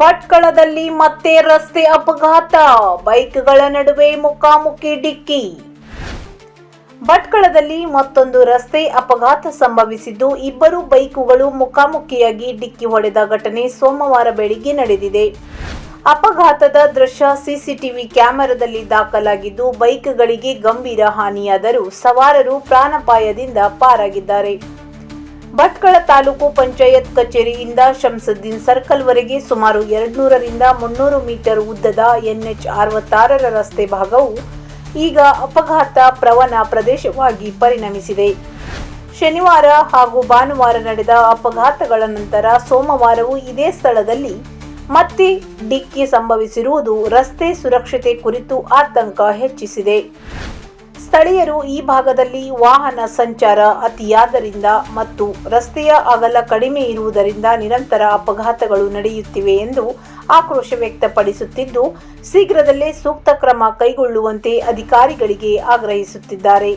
ಭಟ್ಕಳದಲ್ಲಿ ಮತ್ತೆ ರಸ್ತೆ ಅಪಘಾತ. ಬೈಕ್ಗಳ ನಡುವೆ ಮುಖಾಮುಖಿ ಡಿಕ್ಕಿ. ಭಟ್ಕಳದಲ್ಲಿ ಮತ್ತೊಂದು ರಸ್ತೆ ಅಪಘಾತ ಸಂಭವಿಸಿದ್ದು, ಇಬ್ಬರು ಬೈಕುಗಳು ಮುಖಾಮುಖಿಯಾಗಿ ಡಿಕ್ಕಿ ಹೊಡೆದ ಘಟನೆ ಸೋಮವಾರ ಬೆಳಿಗ್ಗೆ ನಡೆದಿದೆ. ಅಪಘಾತದ ದೃಶ್ಯ ಸಿಸಿಟಿವಿ ಕ್ಯಾಮೆರಾದಲ್ಲಿ ದಾಖಲಾಗಿದ್ದು, ಬೈಕ್ಗಳಿಗೆ ಗಂಭೀರ ಹಾನಿಯಾದರೂ ಸವಾರರು ಪ್ರಾಣಾಪಾಯದಿಂದ ಪಾರಾಗಿದ್ದಾರೆ. ಭಟ್ಕಳ ತಾಲೂಕು ಪಂಚಾಯತ್ ಕಚೇರಿಯಿಂದ ಸರ್ಕಲ್ ಸರ್ಕಲ್ವರೆಗೆ ಸುಮಾರು ಎರಡ್ನೂರರಿಂದ ಮುನ್ನೂರು ಮೀಟರ್ ಉದ್ದದ ಎನ್ಎಚ್ ಅರವತ್ತಾರರ ರಸ್ತೆ ಭಾಗವು ಈಗ ಅಪಘಾತ ಪ್ರವಣ ಪ್ರದೇಶವಾಗಿ ಪರಿಣಮಿಸಿದೆ. ಶನಿವಾರ ಹಾಗೂ ಭಾನುವಾರ ನಡೆದ ಅಪಘಾತಗಳ ನಂತರ ಸೋಮವಾರವೂ ಇದೇ ಸ್ಥಳದಲ್ಲಿ ಮತ್ತೆ ಡಿಕ್ಕಿ ಸಂಭವಿಸಿರುವುದು ರಸ್ತೆ ಸುರಕ್ಷತೆ ಕುರಿತು ಆತಂಕ ಹೆಚ್ಚಿಸಿದೆ. ಸ್ಥಳೀಯರು ಈ ಭಾಗದಲ್ಲಿ ವಾಹನ ಸಂಚಾರ ಅತಿಯಾದರಿಂದ ಮತ್ತು ರಸ್ತೆಯ ಅಗಲ ಕಡಿಮೆ ಇರುವುದರಿಂದ ನಿರಂತರ ಅಪಘಾತಗಳು ನಡೆಯುತ್ತಿವೆ ಎಂದು ಆಕ್ರೋಶ ವ್ಯಕ್ತಪಡಿಸುತ್ತಿದ್ದು, ಶೀಘ್ರದಲ್ಲೇ ಸೂಕ್ತ ಕ್ರಮ ಕೈಗೊಳ್ಳುವಂತೆ ಅಧಿಕಾರಿಗಳಿಗೆ ಆಗ್ರಹಿಸುತ್ತಿದ್ದಾರೆ.